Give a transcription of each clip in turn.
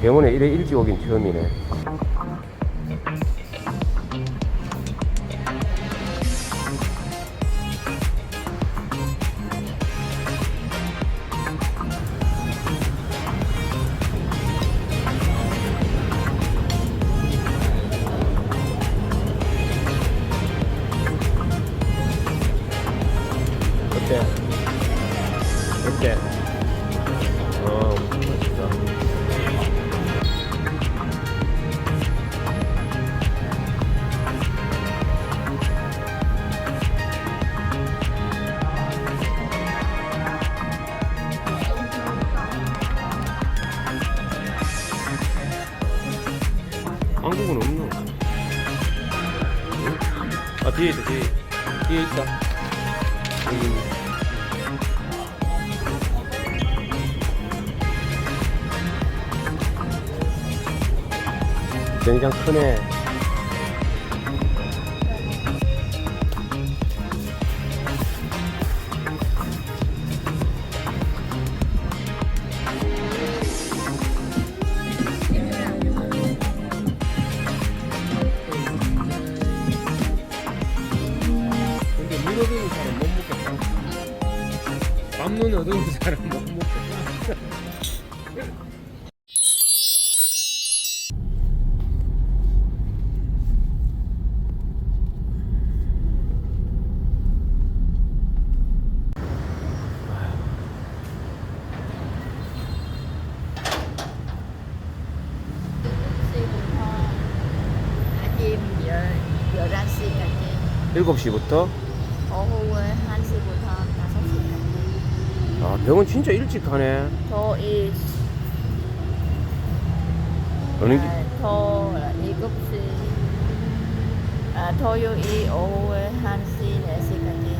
병원에 이래 일찍 오긴 처음이네. 어때? 어때? 어. 한 굉장히 크네. 7시부터? 오후에 1시부터 5시까지 아, 병원 진짜 일찍 가네. 토일 어느 게? 아, 토 là 7시 아, 토요일 오후에 1시 4시까지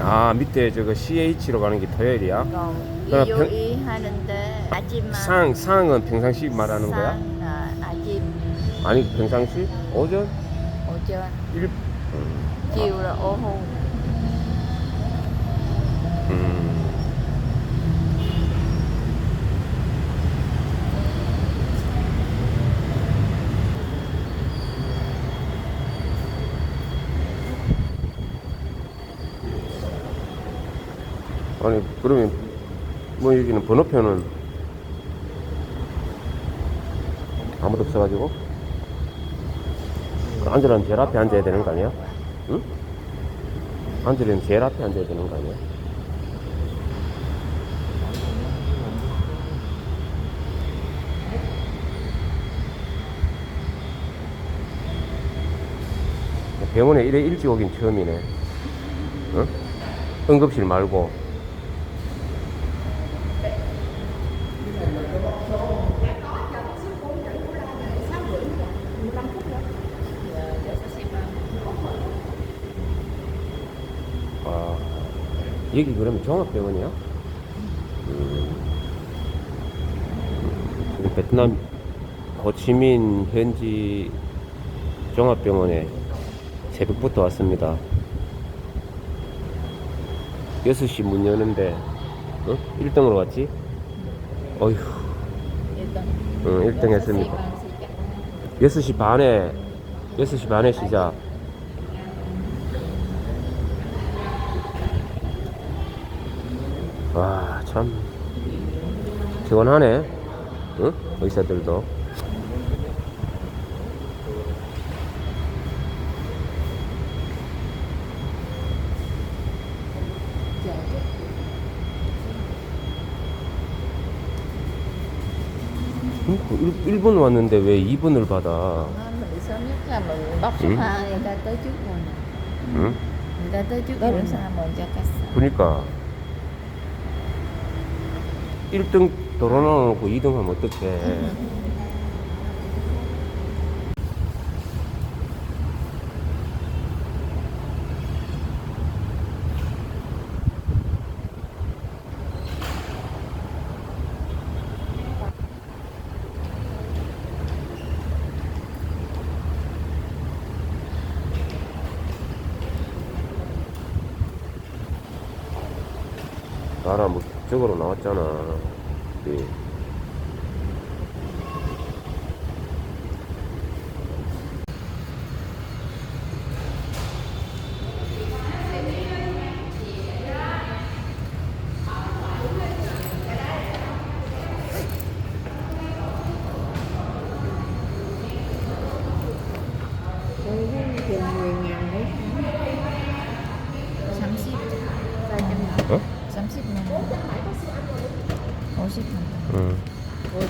아, 밑에 저거 CH로 가는 게 토요일이야? 아, 일요일 하는데 아침만 상, 상은 평상시 말하는 거야? 상, 아, 아침 아니, 평상시? 오전? 오전 일, chiều là 오후 음. 아니 그러면 뭐 여기는 번호표는 아무도 없어가지고 앉으려면 제일 앞에 앉아야 되는 거 아니야? 응? 앉으려면 제일 앞에 앉아야 되는 거 아니야? 병원에 이래 일찍 오긴 처음이네. 응? 응급실 말고. 여기 그러면 종합병원이야? 음. 베트남 호치민 현지 종합병원에 새벽부터 왔습니다. 6시 문 여는데, 어? 1등으로 왔지? 어휴, 일단 응, 1등 했습니다. 6시 반에, 6시 반에 시작. 와, 참. 피곤하네. 응? 의사들도. 응? 일, 1분 왔는데 왜 2분을 받아? mình đi sớm nhất là mình bóc số Ừ. 2 người ta tới trước rồi nè 응? người ta tới trước rồi sao mình cho cách 그니까 1등 돌아놓고 2등 하면 어떡해? 나라 뭐 저거로 나왔잖아 예. Cái tiền 10 ngàn đấy 30 어? 30 ngàn 50 ngàn 응. Ủa,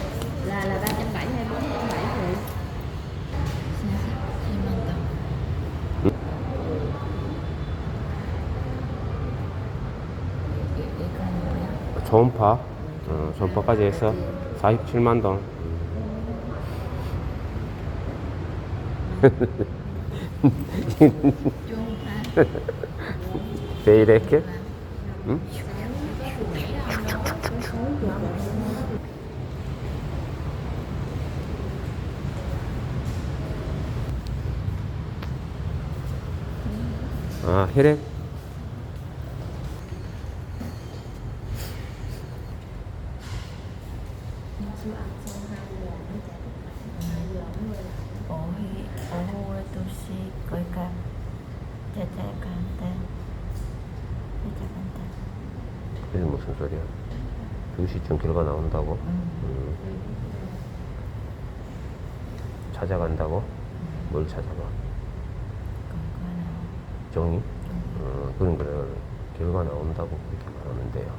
là là 370 hay 470 rồi 2만 원 이건 뭐야? 초음파. 어, 초음파까지 해서 47만 동. 왜 이렇게? 응? 아, 혈액? 오후, 오후 12시 거기가 찾아간다 찾아간다 이게 무슨 소리야? 2시쯤 결과 나온다고? 응. 음. 찾아간다고? 뭘 찾아봐? 정의? 어, 그런 거를 결과 나온다고 그렇게 말하면 돼요.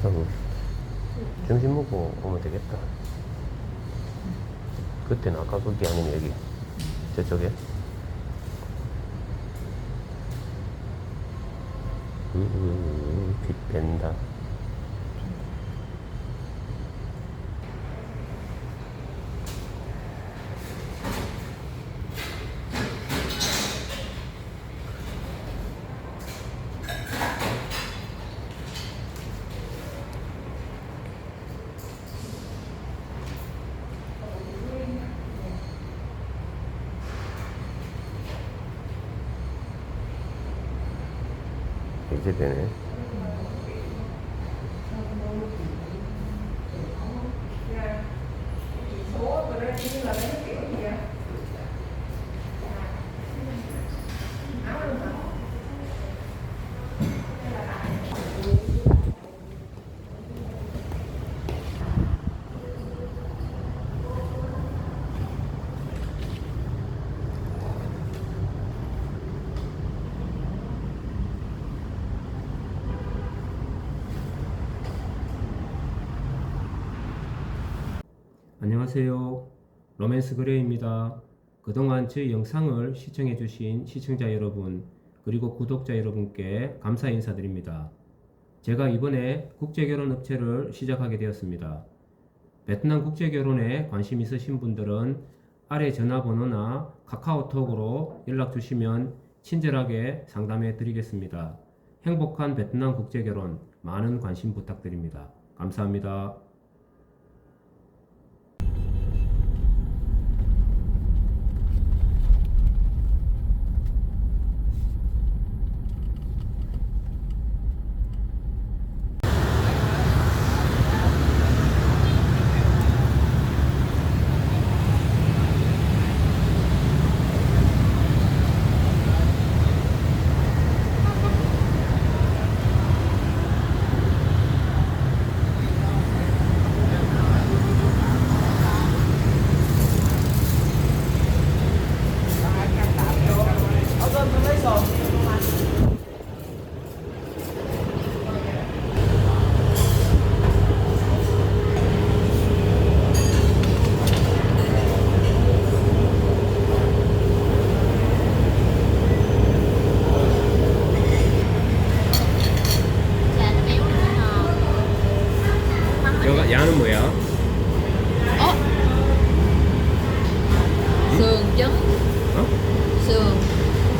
그럼 점심 먹고 오면 되겠다. 그때는 아까 거기 아니면 여기 저쪽에. 음, 빛 뺀다. 이제 되네. 안녕하세요. 로맨스 그레이입니다. 그동안 저희 영상을 시청해 주신 시청자 여러분, 그리고 구독자 여러분께 감사 인사드립니다. 제가 이번에 국제결혼 업체를 시작하게 되었습니다. 베트남 국제결혼에 관심 있으신 분들은 아래 전화번호나 카카오톡으로 연락 주시면 친절하게 상담해 드리겠습니다. 행복한 베트남 국제결혼 많은 관심 부탁드립니다. 감사합니다. 여가 야는 뭐야? 어? sườn trứng 어? sườn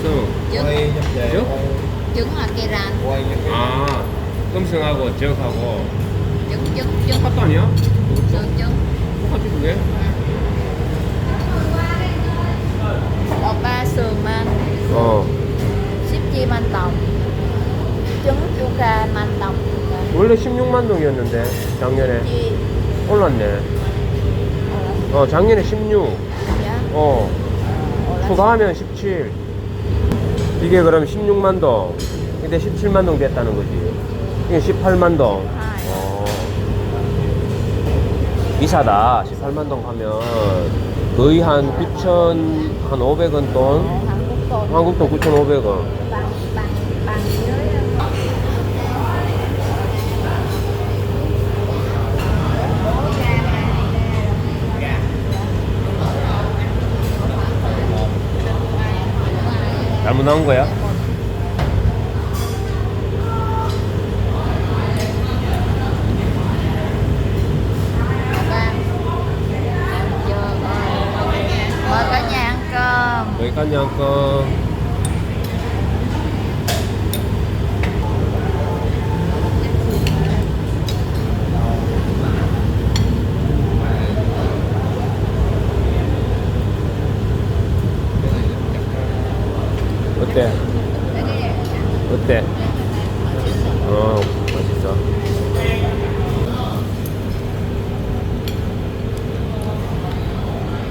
성. trứng 적? trứng là cây ràn 아, 끔성 하고 적하고 trứng trứng trứng 똑같도 아니야? trứng 똑같지 그게? sườn man 어, chu ca anh Tòng 원래 16만 동이었는데 작년에 chi 올랐네. 어 작년에 16. dạ 어 là 추가하면 17. 이게 그럼 16만 동. 근데 17만 동 됐다는 거지. 이게 18만 동. hai 어. 비싸다. 18만 동 하면 거의 한 9천 한 500원 돈. Tôn 한국 돈 9,500원. bằng bằng bằng với 잘못 나온 거야? 여기까지 한 건. 어때? 어때? 어, 맛있어.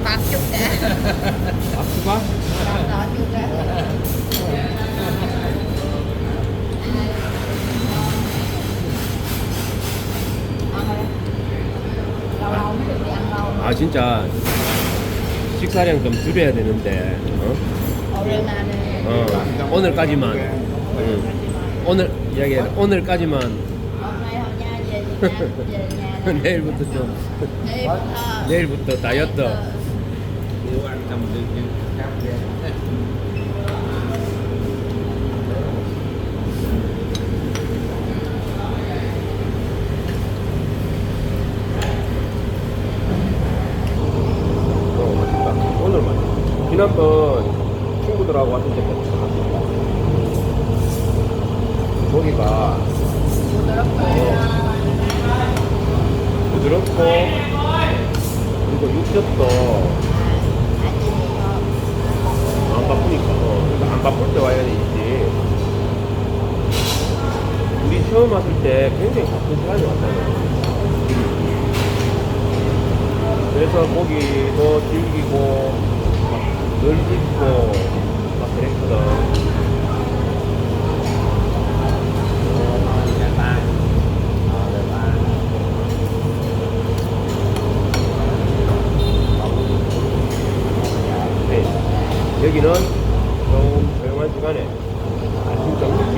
bạc chút đã 악수가? đỏ chút đã lâu lâu mới được đi ăn lâu 아, 진짜 식사량 좀 줄여야 되는데, 어? 어, 오늘까지만. 응. 오늘, 이야기 오늘까지만. 내일부터 좀, 내일부터 다이어트. nếu ăn cầm được như khác về 어, 맛있다. 오늘 맛있다. 지난번 친구들하고 왔을 때 맛있다. 고기가 부드럽고, 그리고 육즙도 안 바쁘니까, 어, 그러니까 안 바쁠 때 와야 되지. 우리 처음 왔을 때 굉장히 바쁜 시간이 왔잖아. 그래서 고기도 질기고 막 늘 있고 막 그랬거든. 네. 여기는 좀 조용한 시간에 아침 좀 일찍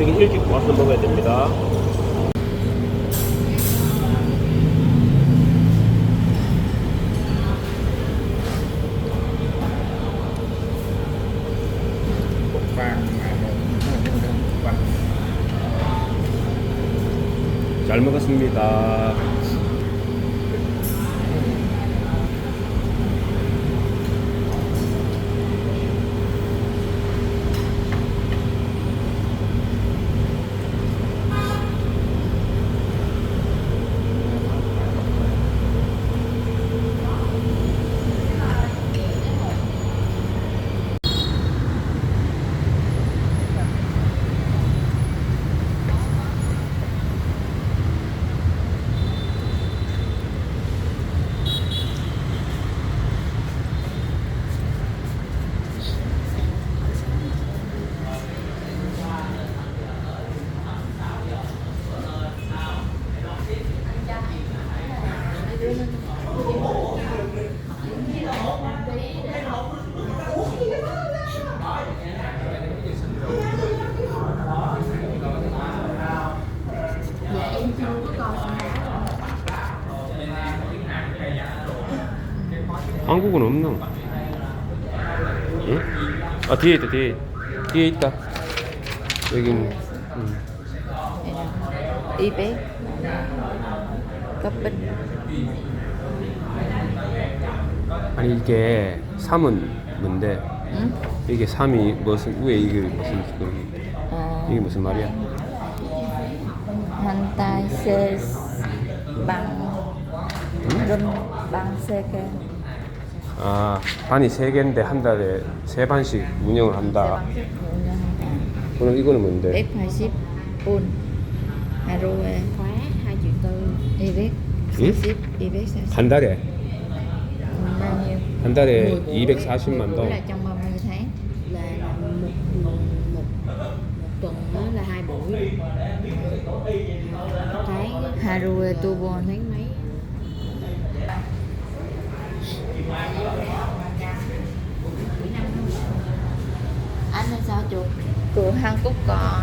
여기 일찍 와서 먹어야 됩니다. 잘 먹었습니다. 한국은 없노? 응? 아 뒤에 있다 뒤에 뒤에 있다 여기는 음. y bé cấp bích 아니 이게 3은 뭔데 ừ? 이게 3이 무슨 왜 이게 무슨 그 à, 이게 무슨 말이야? 응? rum bằng ck 아 반이 세 개인데 한 달에 세 반씩 운영을 한다. 방식 운영한다. 그럼 이거는 뭔데? F20 Ul Haruê khóa 2 triệu tư Ibex Ừ? 40 Ibex 40 한 달에 bao nhiêu 한 달에 10 buổi, 240만 10 buổi là 동. trong bao nhiêu tháng là, là một, một, một, một tuần đó là hai buổi tháng Haruê Turbo tháng mấy anh là sao chuột cửa Hàn Quốc có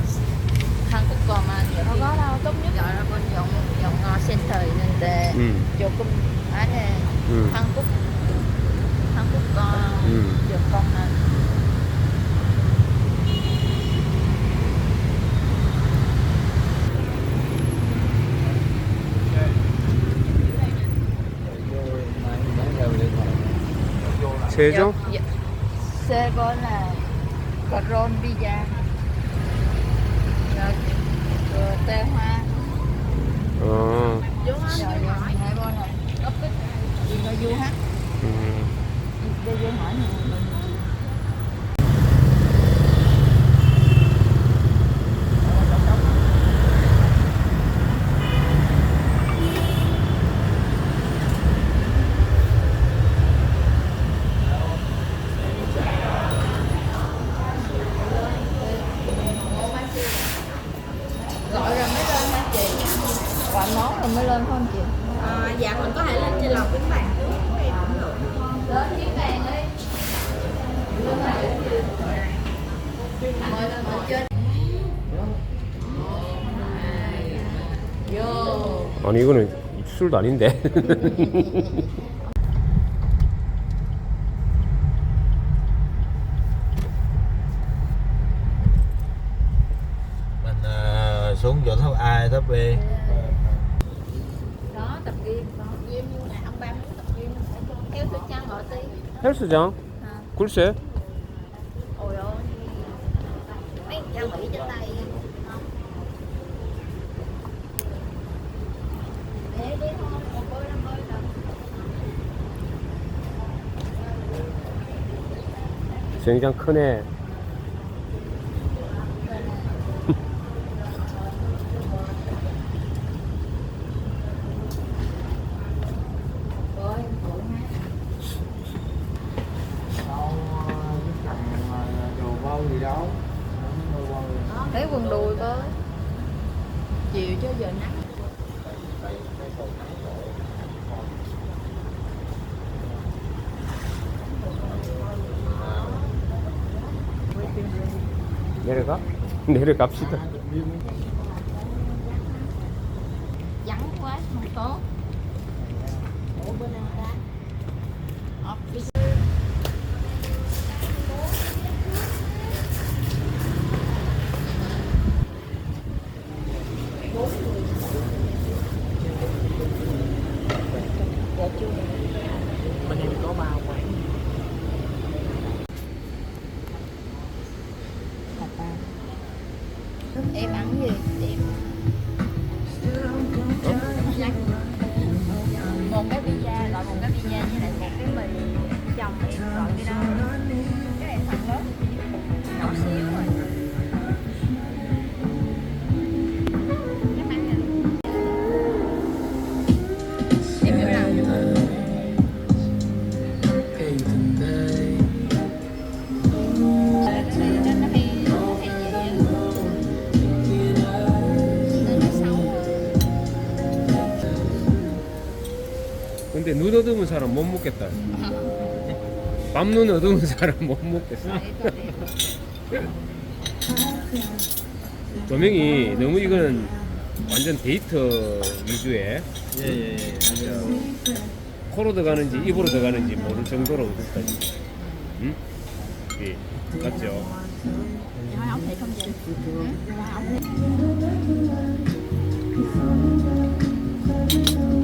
Hàn Quốc có mà không có đâu tốt nhất gọi là con dòng dòng ngò center nên 음. 조금 안에 음. 한국 한국 거 음. 조금만 세종? C có là Cron 아니 이거는 술도 아닌데. xuống chỗ thấp A thấp B đó tập gym đó gym này ông ba muốn tập gym theo tôi chăng họ tí 헬스장? à. 글쎄. 수영장 크네. 내려가? 내려갑시다. không tốt em ăn gì? Em một cái pizza, gọi một cái pizza với lại một cái mì chồng em gọi cái đó. 근데 눈 어두운 사람 못 먹겠다. 밤눈 어두운 사람 못 먹겠어. 조명이 너무 이거는 완전 데이터 위주의 예예예 맞아요 코로 들어가는지 입으로 들어가는지 모를 정도로 어둡다. 응? 예, 맞죠? Nói không? Nói thiệt.